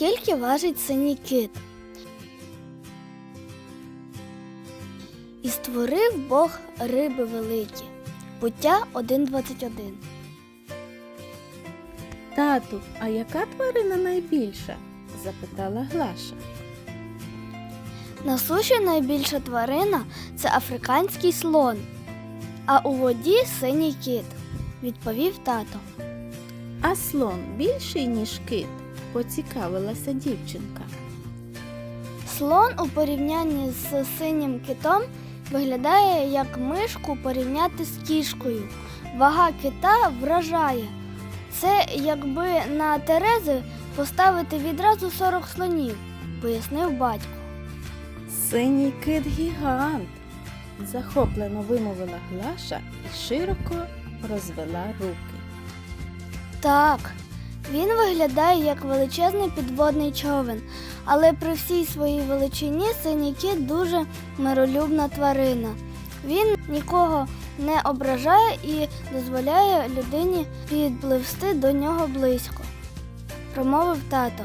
Скільки важить синій кит? І створив Бог риби великі. Буття 1.21. Тату, а яка тварина найбільша? запитала Глаша. На суші найбільша тварина це африканський слон, а у воді синій кит, відповів тато. А слон більший, ніж кит? Поцікавилася дівчинка. Слон у порівнянні з синім китом виглядає як мишку порівняти з кішкою. Вага кита вражає. Це якби на Терези поставити відразу 40 слонів, пояснив батько. Синій кит гігант. захоплено вимовила Глаша і широко розвела руки. Так, він виглядає як величезний підводний човен, але при всій своїй величині синій кіт дуже миролюбна тварина. Він нікого не ображає і дозволяє людині підпливсти до нього близько, промовив тато.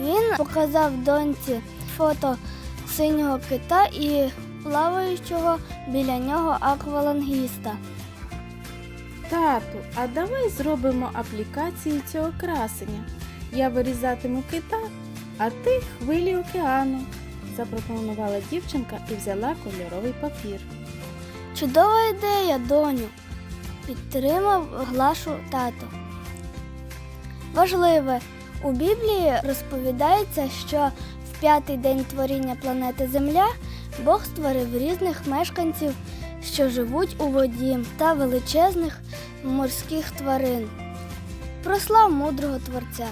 Він показав доньці фото синього кита і плаваючого біля нього аквалангіста. Тату, а давай зробимо аплікацію цього красення. Я вирізатиму кита, а ти хвилі океану, запропонувала дівчинка і взяла кольоровий папір. Чудова ідея, доню, підтримав Глашу тато. Важливе, у Біблії розповідається, що в п'ятий день творіння планети Земля Бог створив різних мешканців, що живуть у воді, та величезних морських тварин. Прослав мудрого творця.